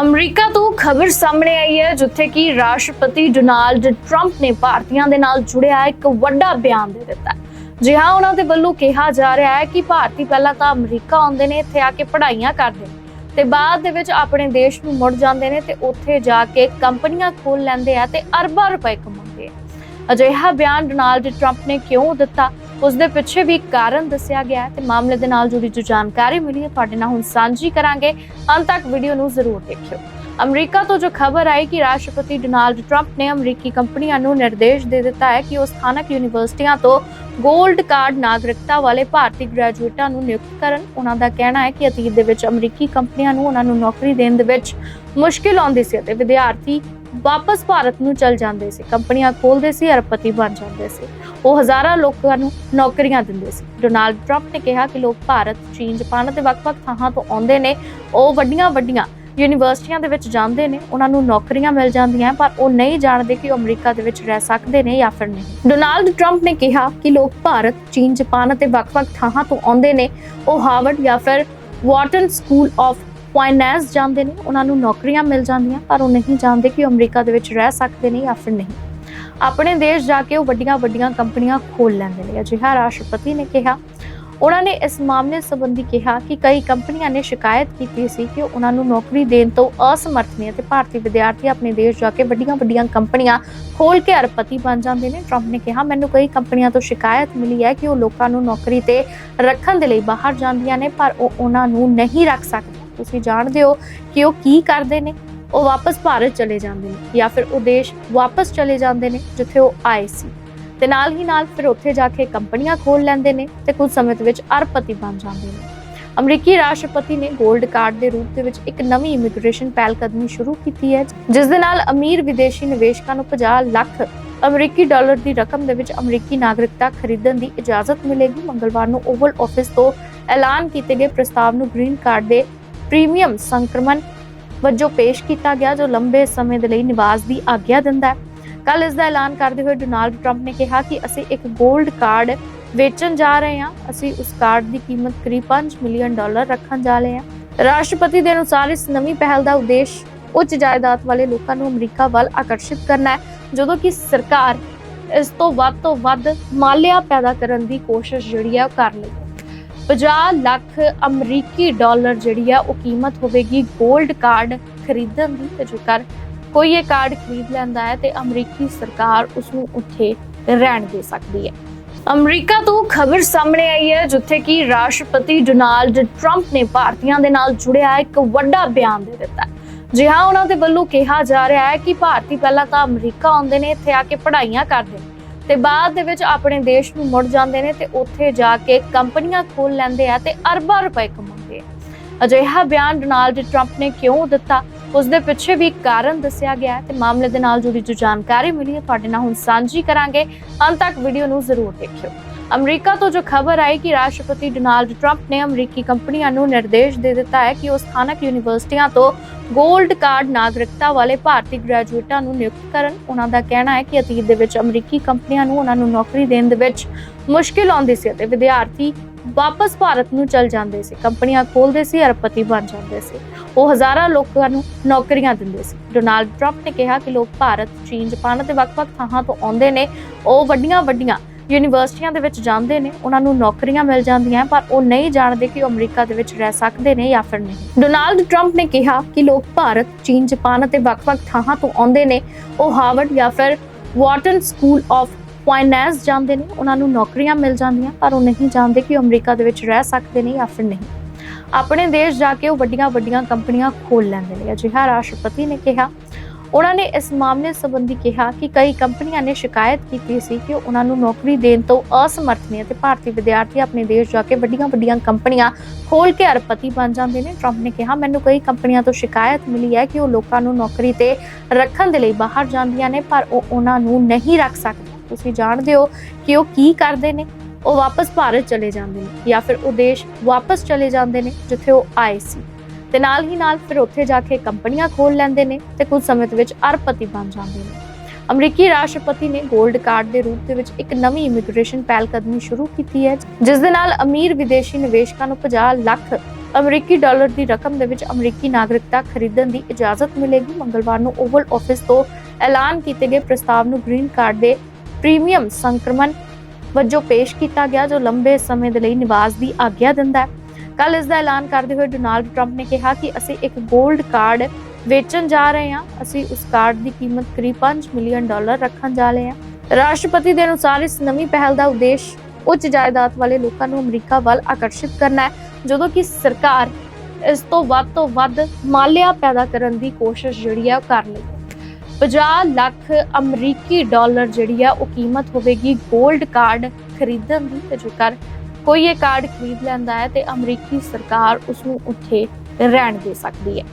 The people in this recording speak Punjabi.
ਅਮਰੀਕਾ ਤੋਂ ਖਬਰ ਸਾਹਮਣੇ ਆਈ ਹੈ, ਜਿੱਥੇ ਕਿ ਰਾਸ਼ਟਰਪਤੀ ਡੋਨਾਲਡ ਟਰੰਪ ਨੇ ਭਾਰਤੀਆਂ ਦੇ ਨਾਲ ਜੁੜਿਆ ਇੱਕ ਵੱਡਾ ਬਿਆਨ ਦੇ ਦਿੱਤਾ ਹੈ। ਜੀ ਹਾਂ, ਉਹਨਾਂ ਦੇ ਵੱਲੋਂ ਕਿਹਾ ਜਾ ਰਿਹਾ ਹੈ ਕਿ ਭਾਰਤੀ ਪਹਿਲਾਂ ਤਾਂ ਅਮਰੀਕਾ ਆਉਂਦੇ ਨੇ, ਇੱਥੇ ਆ ਕੇ ਪੜ੍ਹਾਈਆਂ ਕਰਦੇ ਨੇ ਤੇ ਬਾਅਦ ਦੇ ਵਿੱਚ ਆਪਣੇ ਦੇਸ਼ ਨੂੰ ਮੁੜ ਜਾਂਦੇ ਨੇ ਤੇ ਉੱਥੇ ਜਾ ਕੇ ਕੰਪਨੀਆਂ ਖੋਲ ਲੈਂਦੇ ਆ ਤੇ ਅਰਬਾਂ ਰੁਪਏ ਕਮਾਉਂਦੇ ਆ ਅਜਿਹਾ ਬਿਆਨ ਡੋਨਾਲਡ ਟਰੰਪ ਨੇ ਕਿਉਂ ਦਿੱਤਾ ਉਸ ਦੇ ਪਿੱਛੇ ਵੀ ਕਾਰਨ ਦੱਸਿਆ ਗਿਆ ਤੇ ਮਾਮਲੇ ਦੇ ਨਾਲ ਜੁੜੀ ਜੋ ਜਾਣਕਾਰੀ ਮਿਲੀ ਹੈ, ਤੁਹਾਡੇ ਨਾਲ ਹੁਣ ਸਾਂਝੀ ਕਰਾਂਗੇ। ਅੰਤ ਤੱਕ ਵੀਡੀਓ ਨੂੰ ਜ਼ਰੂਰ ਦੇਖਿਓ। ਅਮਰੀਕਾ ਤੋਂ ਜੋ ਖਬਰ ਆਈ ਕਿ ਰਾਸ਼ਟਰਪਤੀ ਡੋਨਾਲਡ ਟਰੰਪ ਨੇ ਅਮਰੀਕੀ ਕੰਪਨੀਆਂ ਨੂੰ ਨਿਰਦੇਸ਼ ਦੇ ਦਿੱਤਾ ਹੈ ਕਿ ਉਹ ਸਥਾਨਕ ਯੂਨੀਵਰਸਿਟੀਆਂ ਤੋਂ ਗੋਲਡ ਕਾਰਡ ਨਾਗਰਿਕਤਾ ਵਾਲੇ ਭਾਰਤੀ ਗ੍ਰੈਜੂਏਟਾਂ ਨੂੰ ਨਿਯੁਕਤ ਕਰਨ। ਉਹਨਾਂ ਦਾ ਕਹਿਣਾ ਹੈ ਕਿ ਅਤੀਤ ਦੇ ਵਿੱਚ ਅਮਰੀਕੀ ਕੰਪਨੀਆਂ ਨੂੰ ਉਹਨਾਂ ਨੂੰ ਨੌਕਰੀ ਦੇਣ ਦੇ ਵਿੱਚ ਮੁਸ਼ਕਿਲ ਆਉਂਦੀ ਸੀ ਅਤੇ ਵਿਦਿਆਰਥੀ ਵਾਪਸ ਭਾਰਤ ਨੂੰ ਚਲ ਜਾਂਦੇ ਸੀ। ਕੰਪਨੀਆਂ ਖੋਲਦੇ ਸੀ, ਅਰਬਪਤੀ ਬਣ ਜਾਂਦੇ ਸੀ। ਉਹ ਹਜ਼ਾਰਾਂ ਲੋਕਾਂ ਨੂੰ ਨੌਕਰੀਆਂ ਦਿੰਦੇ ਸੀ। ਡੋਨਾਲਡ ਟਰੰਪ ਨੇ ਕਿਹਾ ਕਿ ਲੋਕ ਭਾਰਤ, ਚੀਨ, ਜਾਪਾਨ ਅਤੇ ਵੱਖ-ਵੱਖ ਥਾਵਾਂ ਤੋਂ ਆਉਂਦੇ ਨੇ। ਉਹ ਵੱਡੀਆਂ-ਵੱਡੀਆਂ ਯੂਨੀਵਰਸਿਟੀਆਂ ਦੇ ਵਿੱਚ ਜਾਂਦੇ ਨੇ। ਉਹਨਾਂ ਨੂੰ ਨੌਕਰੀਆਂ ਮਿਲ ਜਾਂਦੀਆਂ ਪਰ ਉਹ ਨਹੀਂ ਜਾਣਦੇ ਕਿ ਉਹ ਅਮਰੀਕਾ ਦੇ ਵਿੱਚ ਰਹਿ ਸਕਦੇ ਨੇ ਜਾਂ ਫਿਰ ਨਹੀਂ। ਡੋਨਾਲਡ ਟਰੰਪ ਨੇ ਕਿਹਾ ਕਿ ਲੋਕ ਭਾਰਤ, ਚੀਨ, ਜਾਪਾਨ ਅਤੇ ਵੱਖ-ਵੱਖ ਥਾਵਾਂ ਤੋਂ ਆਉਂਦੇ ਨੇ। ਉਹ ਹਾਰਵਰਡ ਜਾਂ ਫਿਰ ਵਾਟਨ ਸਕੂਲ ਆਫ ਫਾਈਨੈਂਸ ਜਾਂਦੇ ਨੇ, ਉਹਨਾਂ ਨੂੰ ਨੌਕਰੀਆਂ ਮਿਲ ਜਾਂਦੀਆਂ, ਪਰ ਉਹ ਨਹੀਂ ਜਾਣਦੇ ਕਿ ਉਹ ਅਮਰੀਕਾ ਦੇ ਵਿੱਚ ਰਹਿ ਸਕਦੇ ਨੇ ਜਾਂ ਫਿਰ ਨਹੀਂ। ਆਪਣੇ ਦੇਸ਼ ਜਾ ਕੇ ਉਹ ਵੱਡੀਆਂ ਵੱਡੀਆਂ ਕੰਪਨੀਆਂ ਖੋਲ ਲੈਂਦੇ ਨੇ, ਅਜਿਹਾ ਰਾਸ਼ਟਰਪਤੀ ਨੇ ਕਿਹਾ। ਉਹਨਾਂ ਨੇ ਇਸ ਮਾਮਲੇ ਸੰਬੰਧੀ ਕਿਹਾ ਕਿ ਕਈ ਕੰਪਨੀਆਂ ਨੇ ਸ਼ਿਕਾਇਤ ਕੀਤੀ ਸੀ ਕਿ ਉਹਨਾਂ ਨੂੰ ਨੌਕਰੀ ਦੇਣ ਤੋਂ ਅਸਮਰਥ ਨੇ ਅਤੇ ਭਾਰਤੀ ਵਿਦਿਆਰਥੀ ਆਪਣੇ ਦੇਸ਼ ਜਾ ਕੇ ਵੱਡੀਆਂ ਵੱਡੀਆਂ ਕੰਪਨੀਆਂ ਖੋਲ ਕੇ ਅਰਬਪਤੀ ਬਣ ਜਾਂਦੇ ਨੇ। ਟਰੰਪ ਨੇ ਕਿਹਾ, ਮੈਨੂੰ ਕਈ ਕੰਪਨੀਆਂ ਤੋਂ ਸ਼ਿਕਾਇਤ ਮਿਲੀ ਹੈ ਕਿ ਉਹ ਲੋਕਾਂ ਨੂੰ ਨੌਕਰੀ ਤੇ ਰੱਖਣ ਦੇ ਲਈ ਬਾਹਰ ਜਾਂਦੀਆਂ ਨੇ, ਪਰ ਉਹ ਉਹਨਾਂ ਨੂੰ ਨਹੀਂ ਰੱਖ ਸਕਦੇ। ਤੁਸੀਂ ਜਾਣਦੇ ਹੋ ਕਿ ਉਹ ਕੀ ਕਰਦੇ ਨੇ? ਉਹ ਵਾਪਸ ਭਾਰਤ ਚਲੇ ਜਾਂਦੇ ਨੇ ਜਾਂ ਫਿਰ ਉਹ ਦੇਸ਼ ਵਾਪਸ ਚਲੇ ਜਾਂਦੇ ਨੇ ਜਿੱਥੇ ਉਹ ਆਏ ਸੀ। ਤੇ ਨਾਲ ਹੀ ਨਾਲ ਫਿਰ ਉੱਥੇ ਜਾ ਕੇ ਕੰਪਨੀਆਂ ਖੋਲ ਲੈਂਦੇ ਨੇ ਤੇ ਕੁਝ ਸਮੇਂ ਵਿੱਚ ਅਰਬਪਤੀ ਬਣ ਜਾਂਦੇ ਨੇ। ਅਮਰੀਕੀ ਰਾਸ਼ਟਰਪਤੀ ਨੇ 골ਡ ਕਾਰਡ ਦੇ ਰੂਪ ਦੇ ਵਿੱਚ ਇੱਕ ਨਵੀਂ ਇਮੀਗ੍ਰੇਸ਼ਨ ਪਹਿਲਕਦਮੀ ਸ਼ੁਰੂ ਕੀਤੀ ਹੈ, ਜਿਸ ਦੇ ਨਾਲ ਅਮੀਰ ਵਿਦੇਸ਼ੀ ਨਿਵੇਸ਼ਕਾਂ ਨੂੰ 50 ਲੱਖ ਅਮਰੀਕੀ ਡਾਲਰ ਦੀ ਰਕਮ ਦੇ ਵਿੱਚ ਅਮਰੀਕੀ ਨਾਗਰਿਕਤਾ ਖਰੀਦਣ ਦੀ ਇਜਾਜ਼ਤ ਮਿਲੇਗੀ। ਮੰਗਲਵਾਰ ਨੂੰ ਓਵਲ ਆਫਿਸ ਤੋਂ ਐਲਾਨ ਕੀਤੇ ਗਏ ਪ੍ਰਸਤਾਵ ਨੂੰ ਗ੍ਰੀਨ ਕਾਰਡ ਦੇ ਪ੍ਰੀਮੀਅਮ ਸੰਕਰਮਣ ਵਜੋਂ ਪੇਸ਼ ਕੀਤਾ ਗਿਆ, ਜੋ ਲੰਬੇ ਸਮੇਂ ਦੇ ਲਈ ਨਿਵਾਸ ਦੀ ਆਗਿਆ ਦਿੰਦਾ ਹੈ। ਕੱਲ ਇਸ ਦਾ ਐਲਾਨ ਕਰਦੇ ਹੋਏ ਡੋਨਾਲਡ ਟਰੰਪ ਨੇ ਕਿਹਾ ਕਿ ਅਸੀਂ ਇੱਕ 골ਡ ਕਾਰਡ ਵੇਚਣ ਜਾ ਰਹੇ ਹਾਂ। ਅਸੀਂ ਉਸ ਕਾਰਡ ਦੀ ਕੀਮਤ ਕਰੀਬ 5 ਮਿਲੀਅਨ ਡਾਲਰ ਰੱਖਣ ਜਾ ਰਹੇ ਹਾਂ। ਰਾਸ਼ਟਰਪਤੀ ਦੇ ਅਨੁਸਾਰ ਇਸ ਨਵੀਂ ਪਹਿਲ ਦਾ ਉਦੇਸ਼ ਉੱਚ ਜਾਇਦਾਦ ਵਾਲੇ ਲੋਕਾਂ ਨੂੰ ਅਮਰੀਕਾ ਵੱਲ ਆਕਰਸ਼ਿਤ ਕਰਨਾ ਹੈ, ਜਦੋਂ ਕਿ ਸਰਕਾਰ ਇਸ ਤੋਂ ਵੱਧ ਤੋਂ ਵੱਧ ਮਾਲਿਆ ਪੈਦਾ ਕਰਨ ਦੀ ਕੋਸ਼ਿਸ਼ ਜਿਹੜੀ ਹੈ ਉਹ ਕਰ ਲਈ। 50 ਲੱਖ ਅਮਰੀਕੀ ਡਾਲਰ ਜਿਹੜੀ ਆ, ਉਹ ਕੀਮਤ ਹੋਵੇਗੀ 골ਡ ਕਾਰਡ ਖਰੀਦਣ ਦੀ ਤੇ ਜੇਕਰ ਕੋਈ ਇਹ ਕਾਰਡ ਖਰੀਦ ਲੈਂਦਾ ਹੈ ਤੇ ਅਮਰੀਕੀ ਸਰਕਾਰ ਉਸ ਨੂੰ ਉੱਥੇ ਰਹਿਣ ਦੇ ਸਕਦੀ ਹੈ ਅਮਰੀਕਾ ਤੋਂ ਖਬਰ ਸਾਹਮਣੇ ਆਈ ਹੈ, ਜਿੱਥੇ ਕਿ ਰਾਸ਼ਟਰਪਤੀ ਡੋਨਾਲਡ ਟਰੰਪ ਨੇ ਭਾਰਤੀਆਂ ਦੇ ਨਾਲ ਜੁੜਿਆ ਇੱਕ ਵੱਡਾ ਬਿਆਨ ਦੇ ਦਿੱਤਾ ਹੈ। ਜੀ ਹਾਂ, ਉਹਨਾਂ ਦੇ ਵੱਲੋਂ ਕਿਹਾ ਜਾ ਰਿਹਾ ਹੈ ਕਿ ਭਾਰਤੀ ਪਹਿਲਾਂ ਤਾਂ ਅਮਰੀਕਾ ਆਉਂਦੇ ਨੇ, ਇੱਥੇ ਆ ਕੇ ਪੜ੍ਹਾਈਆਂ ਕਰਦੇ ਨੇ ਤੇ ਬਾਅਦ ਦੇ ਵਿੱਚ ਆਪਣੇ ਦੇਸ਼ ਨੂੰ ਮੁੜ ਜਾਂਦੇ ਨੇ ਤੇ ਉੱਥੇ ਜਾ ਕੇ ਕੰਪਨੀਆਂ ਖੋਲ ਲੈਂਦੇ ਆ ਤੇ ਅਰਬਾਂ ਰੁਪਏ ਕਮਾਉਂਦੇ ਆ। ਅਜਿਹਾ ਬਿਆਨ ਡੋਨਾਲਡ ਟਰੰਪ ਨੇ ਕਿਉਂ ਦਿੱਤਾ? ਉਸ ਦੇ ਪਿੱਛੇ ਵੀ ਕਾਰਨ ਦੱਸਿਆ ਗਿਆ ਹੈ ਤੇ ਮਾਮਲੇ ਦੇ ਨਾਲ ਜੁੜੀ ਜੋ ਜਾਣਕਾਰੀ ਮਿਲੀ ਹੈ, ਤੁਹਾਡੇ ਨਾਲ ਹੁਣ ਸਾਂਝੀ ਕਰਾਂਗੇ। ਅੰਤ ਤੱਕ ਵੀਡੀਓ ਨੂੰ ਜ਼ਰੂਰ ਦੇਖਿਓ। ਅਮਰੀਕਾ ਤੋਂ ਜੋ ਖਬਰ ਆਈ ਕਿ ਰਾਸ਼ਟਰਪਤੀ ਡੋਨਾਲਡ ਟਰੰਪ ਨੇ ਅਮਰੀਕੀ ਕੰਪਨੀਆਂ ਨੂੰ ਨਿਰਦੇਸ਼ ਦੇ ਦਿੱਤਾ ਹੈ ਕਿ ਉਹ ਸਥਾਨਕ ਯੂਨੀਵਰਸਿਟੀਆਂ ਤੋਂ 골ਡ ਕਾਰਡ ਨਾਗਰਿਕਤਾ ਵਾਲੇ ਭਾਰਤੀ ਗ੍ਰੈਜੂਏਟਾਂ ਨੂੰ ਨਿਯੁਕਤ ਕਰਨ। ਉਹਨਾਂ ਦਾ ਕਹਿਣਾ ਹੈ ਕਿ ਅਤੀਤ ਦੇ ਵਿੱਚ ਅਮਰੀਕੀ ਕੰਪਨੀਆਂ ਨੂੰ ਉਹਨਾਂ ਨੂੰ ਨੌਕਰੀ ਦੇਣ ਦੇ ਵਿੱਚ ਮੁਸ਼ਕਿਲ ਆਉਂਦੀ ਸੀ ਅਤੇ ਵਿਦਿਆਰਥੀ ਵਾਪਸ ਭਾਰਤ ਨੂੰ ਚਲ ਜਾਂਦੇ ਸੀ। ਕੰਪਨੀਆਂ ਖੋਲਦੇ ਸੀ, ਅਰਬਪਤੀ ਬਣ ਜਾਂਦੇ ਸੀ। ਉਹ ਹਜ਼ਾਰਾਂ ਲੋਕਾਂ ਨੂੰ ਨੌਕਰੀਆਂ ਦਿੰਦੇ ਸੀ। ਡੋਨਾਲਡ ਟਰੰਪ ਨੇ ਕਿਹਾ ਕਿ ਲੋਕ ਭਾਰਤ, ਚੀਨ, ਜਾਪਾਨ ਅਤੇ ਵੱਖ-ਵੱਖ ਥਾਵਾਂ ਤੋਂ ਆਉਂਦੇ ਨੇ। ਉਹ ਵੱਡੀਆਂ-ਵੱਡੀਆਂ ਯੂਨੀਵਰਸਿਟੀਆਂ ਦੇ ਵਿੱਚ ਜਾਂਦੇ ਨੇ, ਉਹਨਾਂ ਨੂੰ ਨੌਕਰੀਆਂ ਮਿਲ ਜਾਂਦੀਆਂ, ਪਰ ਉਹ ਨਹੀਂ ਜਾਣਦੇ ਕਿ ਉਹ ਅਮਰੀਕਾ ਦੇ ਵਿੱਚ ਰਹਿ ਸਕਦੇ ਨੇ ਜਾਂ ਫਿਰ ਨਹੀਂ। ਡੋਨਾਲਡ ਟਰੰਪ ਨੇ ਕਿਹਾ ਕਿ ਲੋਕ ਭਾਰਤ, ਚੀਨ, ਜਾਪਾਨ ਅਤੇ ਵੱਖ-ਵੱਖ ਥਾਵਾਂ ਤੋਂ ਆਉਂਦੇ ਨੇ, ਉਹ ਹਾਰਵਰਡ ਜਾਂ ਫਿਰ ਵਾਟਨ ਸਕੂਲ ਆਫ ਫਾਈਨੈਂਸ ਜਾਂਦੇ ਨੇ, ਉਹਨਾਂ ਨੂੰ ਨੌਕਰੀਆਂ ਮਿਲ ਜਾਂਦੀਆਂ, ਪਰ ਉਹ ਨਹੀਂ ਜਾਣਦੇ ਕਿ ਉਹ ਅਮਰੀਕਾ ਦੇ ਵਿੱਚ ਰਹਿ ਸਕਦੇ ਨੇ ਜਾਂ ਫਿਰ ਨਹੀਂ। ਆਪਣੇ ਦੇਸ਼ ਜਾ ਕੇ ਉਹ ਵੱਡੀਆਂ ਵੱਡੀਆਂ ਕੰਪਨੀਆਂ ਖੋਲ ਲੈਂਦੇ ਨੇ, ਅਜਿਹਾ ਰਾਸ਼ਟਰਪਤੀ ਨੇ ਕਿਹਾ। ਉਹਨਾਂ ਨੇ ਇਸ ਮਾਮਲੇ ਸੰਬੰਧੀ ਕਿਹਾ ਕਿ ਕਈ ਕੰਪਨੀਆਂ ਨੇ ਸ਼ਿਕਾਇਤ ਕੀਤੀ ਸੀ ਕਿ ਉਹਨਾਂ ਨੂੰ ਨੌਕਰੀ ਦੇਣ ਤੋਂ ਅਸਮਰਥ ਨੇ ਅਤੇ ਭਾਰਤੀ ਵਿਦਿਆਰਥੀ ਆਪਣੇ ਦੇਸ਼ ਜਾ ਕੇ ਵੱਡੀਆਂ ਵੱਡੀਆਂ ਕੰਪਨੀਆਂ ਖੋਲ ਕੇ ਅਰਬਪਤੀ ਬਣ ਜਾਂਦੇ ਨੇ। ਟਰੰਪ ਨੇ ਕਿਹਾ, ਮੈਨੂੰ ਕਈ ਕੰਪਨੀਆਂ ਤੋਂ ਸ਼ਿਕਾਇਤ ਮਿਲੀ ਹੈ ਕਿ ਉਹ ਲੋਕਾਂ ਨੂੰ ਨੌਕਰੀ ਤੇ ਰੱਖਣ ਦੇ ਲਈ ਬਾਹਰ ਜਾਂਦੀਆਂ ਨੇ, ਪਰ ਉਹ ਉਹਨਾਂ ਨੂੰ ਨਹੀਂ ਰੱਖ ਸਕਦੇ ਤੁਸੀਂ ਜਾਣਦੇ ਹੋ ਕਿ ਉਹ ਕੀ ਕਰਦੇ ਨੇ? ਉਹ ਵਾਪਸ ਭਾਰਤ ਚਲੇ ਜਾਂਦੇ ਨੇ ਜਾਂ ਫਿਰ ਉਹ ਦੇਸ਼ ਵਾਪਸ ਚਲੇ ਜਾਂਦੇ ਨੇ, ਜਿੱਥੇ ਉਹ ਆਏ ਸੀ। ਤੇ ਨਾਲ ਹੀ ਨਾਲ ਫਿਰ ਉੱਥੇ ਜਾ ਕੇ ਕੰਪਨੀਆਂ ਖੋਲ ਲੈਂਦੇ ਨੇ ਤੇ ਕੁਝ ਸਮੇਂ ਦੇ ਵਿੱਚ ਅਰਬਪਤੀ ਬਣ ਜਾਂਦੇ ਨੇ। ਅਮਰੀਕੀ ਰਾਸ਼ਟਰਪਤੀ ਨੇ 골ਡ ਕਾਰਡ ਦੇ ਰੂਪ ਦੇ ਵਿੱਚ ਇੱਕ ਨਵੀਂ ਇਮੀਗ੍ਰੇਸ਼ਨ ਪਹਿਲਕਦਮੀ ਸ਼ੁਰੂ ਕੀਤੀ ਹੈ, ਜਿਸ ਦੇ ਨਾਲ ਅਮੀਰ ਵਿਦੇਸ਼ੀ ਨਿਵੇਸ਼ਕਾਂ ਨੂੰ 50 ਲੱਖ ਅਮਰੀਕੀ ਡਾਲਰ ਦੀ ਰਕਮ ਦੇ ਵਿੱਚ ਅਮਰੀਕੀ ਨਾਗਰਿਕਤਾ ਖਰੀਦਣ ਦੀ ਇਜਾਜ਼ਤ ਮਿਲੇਗੀ। ਮੰਗਲਵਾਰ ਨੂੰ ਓਵਲ ਆਫਿਸ ਤੋਂ ਐਲਾਨ ਕੀਤੇ ਗਏ ਪ੍ਰਸਤਾਵ ਨੂੰ ਗ੍ਰੀਨ ਕਾਰਡ ਦੇ ਪ੍ਰੀਮੀਅਮ ਸੰਕਰਮਣ ਵਜੋਂ ਪੇਸ਼ ਕੀਤਾ ਗਿਆ, ਜੋ ਲੰਬੇ ਸਮੇਂ ਦੇ ਲਈ ਨਿਵਾਸ ਦੀ ਆਗਿਆ ਦਿੰਦਾ ਹੈ। ਕੱਲ ਇਸ ਦਾ ਐਲਾਨ ਕਰਦੇ ਹੋਏ ਡੋਨਾਲਡ ਟਰੰਪ ਨੇ ਕਿਹਾ ਕਿ ਅਸੀਂ ਇੱਕ 골ਡ ਕਾਰਡ ਵੇਚਣ ਜਾ ਰਹੇ ਹਾਂ। ਅਸੀਂ ਉਸ ਕਾਰਡ ਦੀ ਕੀਮਤ ਕਰੀਬ 5 ਮਿਲੀਅਨ ਡਾਲਰ ਰੱਖਣ ਜਾ ਰਹੇ ਹਾਂ। ਰਾਸ਼ਟਰਪਤੀ ਦੇ ਅਨੁਸਾਰ ਇਸ ਨਵੀਂ ਪਹਿਲ ਦਾ ਉਦੇਸ਼ ਉੱਚ ਜਾਇਦਾਦ ਵਾਲੇ ਲੋਕਾਂ ਨੂੰ ਅਮਰੀਕਾ ਵੱਲ ਆਕਰਸ਼ਿਤ ਕਰਨਾ ਹੈ, ਜਦੋਂ ਕਿ ਸਰਕਾਰ ਇਸ ਤੋਂ ਵੱਧ ਤੋਂ ਵੱਧ ਮਾਲਿਆ ਪੈਦਾ ਕਰਨ ਦੀ ਕੋਸ਼ਿਸ਼ ਜਿਹੜੀ ਹੈ ਉਹ ਕਰ ਲਈ ਹੈ। 50 ਲੱਖ ਅਮਰੀਕੀ ਡਾਲਰ ਜਿਹੜੀ ਆ ਉਹ ਕੀਮਤ ਹੋਵੇਗੀ 골ਡ ਕਾਰਡ ਖਰੀਦਣ ਦੀ। ਤੇ ਜੇਕਰ ਕੋਈ ਇਹ ਕਾਰਡ ਖਰੀਦ ਲੈਂਦਾ ਹੈ ਤੇ ਅਮਰੀਕੀ ਸਰਕਾਰ ਉਸ ਨੂੰ ਉੱਥੇ ਰਹਿਣ ਦੇ ਸਕਦੀ ਹੈ।